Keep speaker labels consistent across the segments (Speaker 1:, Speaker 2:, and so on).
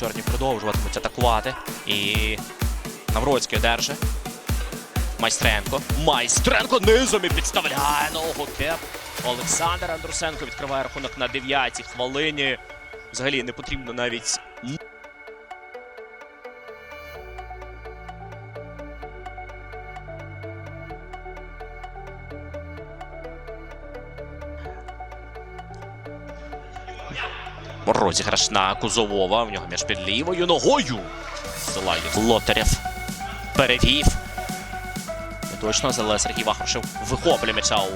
Speaker 1: Чорні продовжуватимуть атакувати. І Навроцький одержи. Майстренко. Майстренко низом і підставляє ногу кеп. Олександр Андрусенко відкриває рахунок на 9-й хвилині. Взагалі не потрібно навіть. Розіграш на Кузовова. В нього між під лівою ногою. Зсилає Лотарєв. Перевів. Точно, але Сергій Вахрушев вихоплює м'яча у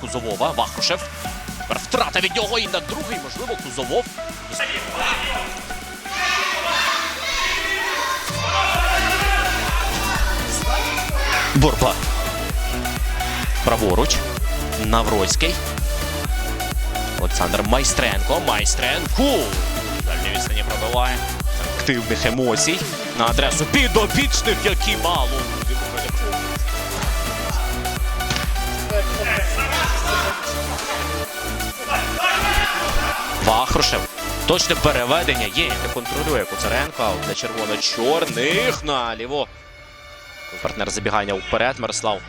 Speaker 1: Кузовова. Вахрушев. Тепер втрата від нього і на другий, можливо, Кузовов. Борба. Праворуч. Навроцький. Олександр Майстренко. Майстренко. Дальній відстані пробиває. Активних емоцій на адресу підопічних, які мало. Вахрушев. Точне переведення є, яке контролює Куцаренко. А Для червоно-чорних наліво. Партнер забігання вперед. Мирослав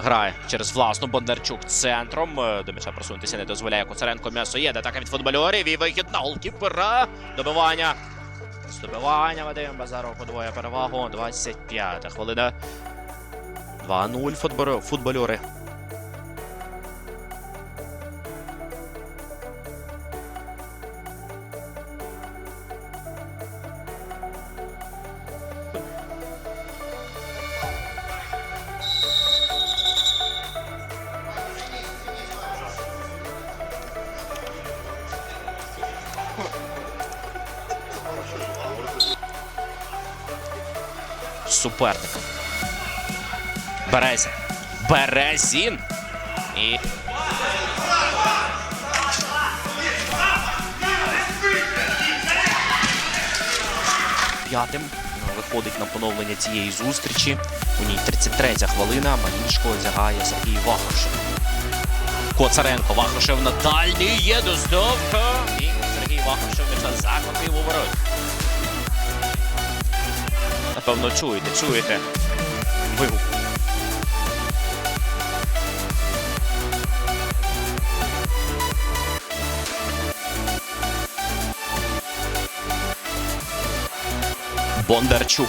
Speaker 1: грає через власну Бондарчук центром. Е, До м'яча просунутися не дозволяє Коцаренко. М'ясо є. Атака від футбольорів. І вихід на голкіпера. Добивання. Здобивання Вадим Базаров подвоє перевагу. 25 хвилина. 2-0 футбольори- суперником. Березін. Березін. І. П'ятим виходить на поновлення цієї зустрічі. У ній 33 хвилина. Манішко одягає Сергій Вахрушев. Коцаренко. Вахрушев на дальній є доздовка. І Сергій Вахрушев м'яча захопив у ворот. Напевно, чуєте, чуєте. Вигук. Бондарчук.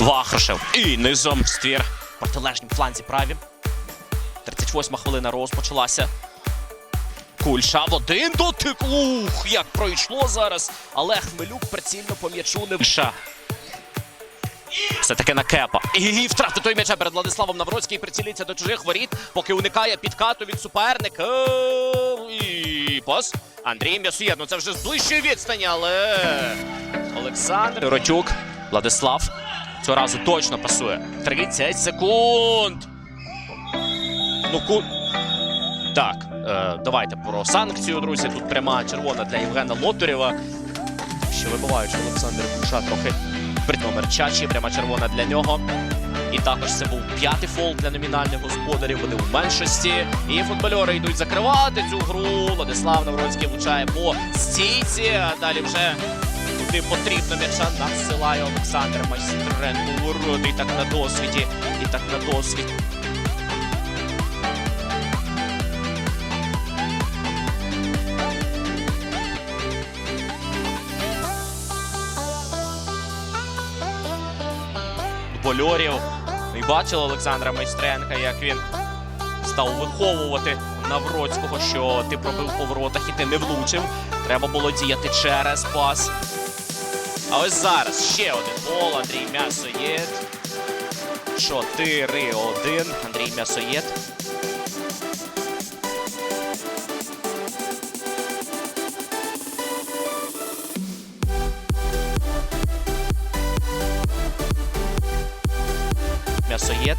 Speaker 1: Вахрушев. І низом ствір. Протилежнім фланзі праві. 38 хвилина розпочалася. Кульша в один дотик. Ух, як пройшло зараз. Але Хмелюк прицільно по м'ячу не вша. Все-таки на кепа. І втратив той м'яча перед Владиславом Навроцький прицілиться до чужих воріт, поки уникає підкату від суперника. І пас. Андрій М'ясуєд. Ну це вже з ближчої відстані, але Олександр Ротюк. Владислав. Цього разу точно пасує. 30 секунд. Ну, ку... Так, е, давайте про санкцію, друзі. Тут пряма червона для Євгена Лотурєва. Ще вибиваючи Олександр Куша трохи при номер Чачі. Пряма червона для нього. І також це був п'ятий фол для номінальних господарів. Вони у меншості. І футбольори йдуть закривати цю гру. Владислав Навроцький влучає по стійці. А далі вже куди потрібно м'яча надсилає Олександр Майстренко у. І так на досвіді. І так на досвіді. Футбольорів. І бачили Олександра Майстренка, як він став виховувати Навроцького, що ти пробив по воротах і ти не влучив. Треба було діяти через пас. А ось зараз ще один гол. Андрій М'ясоєд. 4-1. Андрій М'ясоєд. м'ясоєд.